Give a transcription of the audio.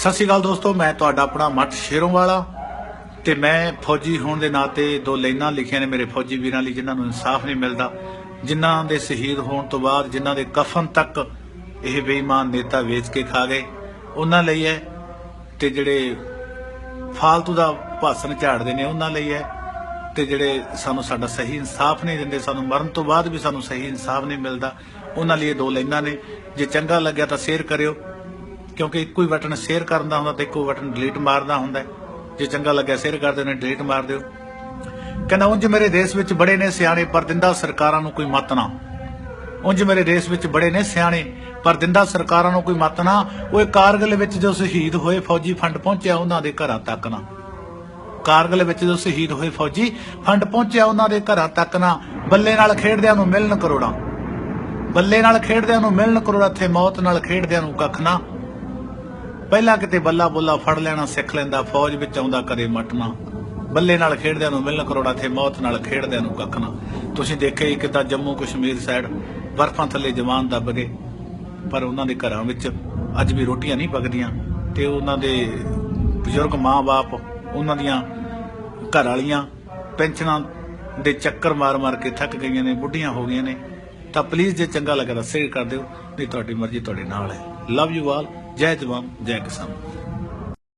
ਸਤਿ ਸ਼੍ਰੀ ਅਕਾਲ ਦੋਸਤੋ, ਮੈਂ ਤੁਹਾਡਾ ਆਪਣਾ ਮੱਠ ਸ਼ੇਰੋਂ ਵਾਲਾ ਤੇ ਮੈਂ ਫੌਜੀ ਹੋਣ ਦੇ ਨਾਤੇ ਦੋ ਲਾਈਨਾਂ ਲਿਖੀਆਂ ਨੇ ਮੇਰੇ ਫੌਜੀ ਵੀਰਾਂ ਲਈ ਜਿਨ੍ਹਾਂ ਨੂੰ ਇਨਸਾਫ ਨਹੀਂ ਮਿਲਦਾ। ਜਿਨ੍ਹਾਂ ਦੇ ਸ਼ਹੀਦ ਹੋਣ ਤੋਂ ਬਾਅਦ ਜਿਨ੍ਹਾਂ ਦੇ ਕਫਨ ਤੱਕ ਇਹ ਬੇਈਮਾਨ ਨੇਤਾ ਵੇਚ ਕੇ ਖਾ ਗਏ, ਉਹਨਾਂ ਲਈ ਹੈ ਤੇ ਜਿਹੜੇ ਫਾਲਤੂ ਦਾ ਭਾਸ਼ਣ ਝਾੜਦੇ ਨੇ, ਉਹਨਾਂ ਲਈ ਹੈ ਤੇ ਜਿਹੜੇ ਸਾਨੂੰ ਸਾਡਾ ਸਹੀ ਇਨਸਾਫ ਨਹੀਂ ਦਿੰਦੇ, ਸਾਨੂੰ ਮਰਨ ਤੋਂ ਬਾਅਦ ਵੀ ਸਾਨੂੰ ਸਹੀ ਇਨਸਾਫ ਨਹੀਂ ਮਿਲਦਾ, ਉਹਨਾਂ ਲਈ ਇਹ ਦੋ ਲਾਈਨਾਂ ਨੇ। ਜੇ ਚੰਗਾ ਲੱਗਿਆ ਤਾਂ ਸ਼ੇਅਰ ਕਰਿਓ। ਕਿਉਂਕਿ ਇੱਕੋ ਹੀ ਬਟਨ ਸ਼ੇਅਰ ਕਰਨ ਦਾ ਹੁੰਦਾ ਤੇ ਇੱਕੋ ਬਟਨ ਡਿਲੀਟ ਮਾਰਦਾ ਹੁੰਦਾ ਜੇ ਚੰਗਾ ਲੱਗਿਆ ਸ਼ੇਅਰ ਕਰ ਦਿਓ, ਨਹੀਂ ਡਿਲੀਟ ਮਾਰ ਦਿਓ। ਕਹਿੰਦਾ, ਉਂਝ ਮੇਰੇ ਦੇਸ਼ ਵਿੱਚ ਬੜੇ ਨੇ ਸਿਆਣੇ, ਪਰ ਦਿੰਦਾ ਸਰਕਾਰਾਂ ਨੂੰ ਕੋਈ ਮਤ ਨਾ। ਉਂਝ ਮੇਰੇ ਦੇਸ਼ ਵਿੱਚ ਬੜੇ ਨੇ ਸਿਆਣੇ, ਪਰ ਦਿੰਦਾ ਸਰਕਾਰਾਂ ਨੂੰ ਕੋਈ ਮਤ ਨਾ। ਉਹ ਕਾਰਗਿਲ ਵਿੱਚ ਜੋ ਸ਼ਹੀਦ ਹੋਏ ਫੌਜੀ ਫੰਡ ਪਹੁੰਚਿਆ, ਉਹਨਾਂ ਦੇ ਘਰਾਂ ਤੱਕ ਨਾ। ਕਾਰਗਿਲ ਵਿੱਚ ਜੋ ਸ਼ਹੀਦ ਹੋਏ ਫੌਜੀ ਫੰਡ ਪਹੁੰਚਿਆ, ਉਹਨਾਂ ਦੇ ਘਰਾਂ ਤੱਕ ਨਾ। ਬੱਲੇ ਨਾਲ ਖੇਡਦਿਆਂ ਨੂੰ ਮਿਲਣ ਕਰੋੜਾਂ। ਬੱਲੇ ਨਾਲ ਖੇਡਦਿਆਂ ਨੂੰ ਮਿਲਣ ਕਰੋੜਾਂ, ਇੱਥੇ ਮੌਤ ਨਾਲ ਖੇਡਦਿਆਂ ਨੂੰ ਕੱਖ ਨਾ। ਪਹਿਲਾਂ ਕਿਤੇ ਬੱਲਾ ਬੁੱਲਾ ਫੜ ਲੈਣਾ, ਸਿੱਖ ਲੈਂਦਾ, ਫੌਜ ਵਿੱਚ ਆਉਂਦਾ ਕਰੇ ਮਟਣਾ। ਬੱਲੇ ਨਾਲ ਖੇਡਦਿਆਂ ਨੂੰ ਮਿਲਣ ਕਰੋੜਾ ਤੇ ਮੌਤ ਨਾਲ ਖੇਡਦਿਆਂ ਨੂੰ ਕੱਖ ਤੁਸੀਂ ਦੇਖੇ ਕਿ ਕਿਤਾ ਜੰਮੂ ਕਸ਼ਮੀਰ ਸਾਈਡ ਬਰਫਾਂ ਥੱਲੇ ਜਵਾਨ ਦੱਬ ਗਏ। ਪਰ ਉਹਨਾਂ ਦੇ ਘਰਾਂ ਵਿੱਚ ਅੱਜ ਵੀ ਰੋਟੀਆਂ ਨਹੀਂ ਪਕਦੀਆਂ ਤੇ ਉਹਨਾਂ ਦੇ ਬਜ਼ੁਰਗ ਮਾਂ-ਬਾਪ, ਉਹਨਾਂ ਦੀਆਂ ਘਰ ਵਾਲੀਆਂ ਪੈਨਸ਼ਨਾਂ ਦੇ ਚੱਕਰ ਮਾਰ-ਮਾਰ ਕੇ ਥੱਕ ਗਈਆਂ ਨੇ, ਬੁੱਢੀਆਂ ਹੋ ਗਈਆਂ ਨੇ। ਤਾਂ ਪਲੀਜ਼ ਜੇ ਚੰਗਾ ਲੱਗਾ ਤਾਂ ਸ਼ੇਅਰ ਕਰ ਦਿਓ, ਨਹੀਂ ਤੁਹਾਡੀ ਮਰਜ਼ੀ ਤੁਹਾਡੇ ਨਾਲ ਹੈ। ਲਵ ਯੂ ਆਲ ਜੈ ਜਵਾਨ, ਜੈ ਕਿਸਾਨ।